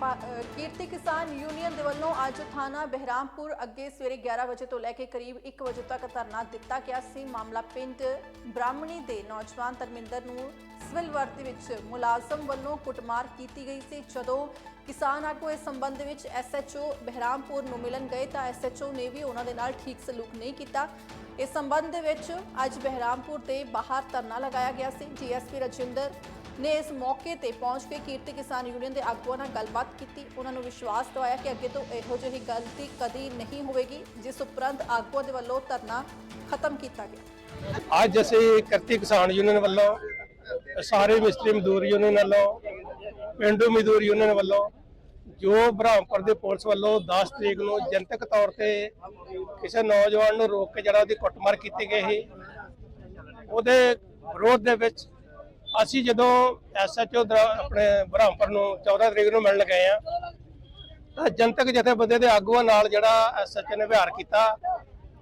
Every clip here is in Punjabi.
ਪਾ- ਕੀਰਤੀ ਕਿਸਾਨ ਯੂਨੀਅਨ ਦੇ ਵੱਲੋਂ ਅੱਜ ਥਾਣਾ ਬਹਿਰਾਮਪੁਰ ਅੱਗੇ ਸਵੇਰੇ 11 ਵਜੇ ਤੋਂ ਲੈ ਕੇ ਕਰੀਬ 1 ਵਜੇ ਤੱਕ ਧਰਨਾ ਦਿੱਤਾ ਗਿਆ ਸੀ। ਮਾਮਲਾ ਪਿੰਡ ਬ੍ਰਾਹਮਣੀ ਦੇ ਨੌਜਵਾਨ ਧਰਮਿੰਦਰ ਨੂੰ ਸਿਵਲ ਵਰਦੀ ਵਿੱਚ ਮੁਲਾਜ਼ਮ ਵੱਲੋਂ ਕੁੱਟਮਾਰ ਕੀਤੀ ਗਈ ਸੀ। ਜਦੋਂ ਕਿਸਾਨ ਆਗੂ ਇਸ ਸੰਬੰਧ ਵਿੱਚ ਐਸਐਚਓ ਬਹਿਰਾਮਪੁਰ ਨੂੰ ਮਿਲਣ ਗਏ ਤਾਂ ਐਸਐਚਓ ਨੇ ਵੀ ਉਹਨਾਂ ਦੇ ਨਾਲ ਠੀਕ ਸਲੂਕ ਨਹੀਂ ਕੀਤਾ। ਇਸ ਸੰਬੰਧ ਦੇ ਵਿੱਚ ਅੱਜ ਬਹਿਰਾਮਪੁਰ ਦੇ ਬਾਹਰ ਧਰਨਾ ਲਗਾਇਆ ਗਿਆ ਸੀ। ਡੀਐਸਪੀ ਰਜਿੰਦਰ ਨੇ ਇਸ ਮੌਕੇ ਤੇ ਪਹੁੰਚ ਕੇ ਕੀਰਤੀ ਕਿਸਾਨ ਯੂਨੀਅਨ ਦੇ ਆਗੂਆਂ ਨਾਲ ਗੱਲਬਾਤ ਕੀਤੀ। ਉਹਨਾਂ ਨੂੰ ਵਿਸ਼ਵਾਸ ਦਿਵਾਇਆ ਕਿ ਅੱਗੇ ਤੋਂ ਇਹੋ ਜਿਹੀ ਗਲਤੀ ਕਦੀ ਨਹੀਂ ਹੋਵੇਗੀ, ਜਿਸ ਉਪਰੰਤ ਆਗੂਆਂ ਦੇ ਵੱਲੋਂ ਧਰਨਾ ਖਤਮ ਕੀਤਾ ਗਿਆ। ਅੱਜ ਅਸੀਂ ਕਿਰਤੀ ਕਿਸਾਨ ਯੂਨੀਅਨ ਵੱਲੋਂ, ਸਾਰੇ ਮਿਸਤਰੀ ਮਜ਼ਦੂਰ ਯੂਨੀਅਨ ਵੱਲੋਂ, ਪਿੰਡੂ ਮਜ਼ਦੂਰ ਯੂਨੀਅਨ ਵੱਲੋਂ, ਜੋ ਬ੍ਰਹਮਪੁਰ ਦੇ ਪੁਲਿਸ ਵੱਲੋਂ 10 ਤਰੀਕ ਨੂੰ ਜਨਤਕ ਤੌਰ ਤੇ ਕਿਸੇ ਨੌਜਵਾਨ ਨੂੰ ਰੋਕ ਕੇ ਜਿਹੜਾ ਉਹਦੀ ਕੁੱਟਮਾਰ ਕੀਤੀ ਗਈ ਸੀ, ਉਹਦੇ ਵਿਰੋਧ ਦੇ ਵਿੱਚ ਅਸੀਂ ਜਦੋਂ ਐਸਐਚਓ ਆਪਣੇ ਬ੍ਰਹਮਪੁਰ ਨੂੰ 14 ਤਰੀਕ ਨੂੰ ਮਿਲਣ ਗਏ ਆ ਤਾਂ ਜਨਤਕ ਜਥੇਬੰਦੀ ਦੇ ਆਗੂਆਂ ਨਾਲ ਜਿਹੜਾ ਐਸਐਚਓ ਨੇ ਵਿਹਾਰ ਕੀਤਾ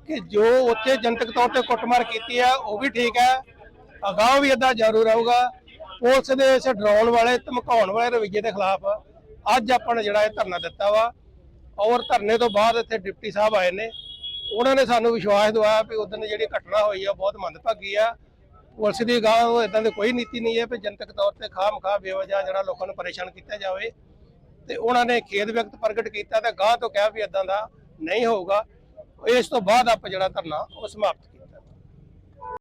ਕਿ ਜੋ ਉੱਥੇ ਜਨਤਕ ਤੌਰ ਤੇ ਕੁੱਟਮਾਰ ਕੀਤੀ ਆ ਉਹ ਵੀ ਠੀਕ ਹੈ, ਅਗਾਹ ਵੀ ਇਦਾਂ ਜਾਰੂ ਰਹੂਗਾ ਪੁਲਿਸ ਦੇ ਇਸ ਡਰਾਉਣ ਵਾਲੇ, ਧਮਕਾਉਣ ਵਾਲੇ ਰਵੱਈਏ ਦੇ ਖਿਲਾਫ ਅੱਜ ਆਪਾਂ ਨੇ ਜਿਹੜਾ ਇਹ ਧਰਨਾ ਦਿੱਤਾ ਵਾ। ਔਰ ਧਰਨੇ ਤੋਂ ਬਾਅਦ ਇੱਥੇ ਡਿਪਟੀ ਸਾਹਿਬ ਆਏ ਨੇ। ਉਹਨਾਂ ਨੇ ਸਾਨੂੰ ਵਿਸ਼ਵਾਸ ਦਿਵਾਇਆ ਵੀ ਉਦੋਂ ਜਿਹੜੀ ਘਟਨਾ ਹੋਈ ਆ ਬਹੁਤ ਮੰਦਭਾਗੀ ਆ। ਪੁਲਿਸ ਦੀ ਗਾਹ ਇਦਾਂ ਦੀ ਕੋਈ ਨੀਤੀ ਨਹੀਂ ਹੈ ਵੀ ਜਨਤਕ ਤੌਰ ਤੇ ਖਾਮ ਖਾ ਬੇਵਜ੍ਹਾ ਜਿਹੜਾ ਲੋਕਾਂ ਨੂੰ ਪਰੇਸ਼ਾਨ ਕੀਤਾ ਜਾਵੇ। ਤੇ ਉਹਨਾਂ ਨੇ ਖੇਦ ਵਿਅਕਤ ਪ੍ਰਗਟ ਕੀਤਾ ਤੇ ਗਾਂ ਤੋਂ ਕਿਹਾ ਵੀ ਇਦਾਂ ਦਾ ਨਹੀਂ ਹੋਊਗਾ। ਇਸ ਤੋਂ ਬਾਅਦ ਆਪਾਂ ਜਿਹੜਾ ਧਰਨਾ ਉਹ ਸਮਾਪਤ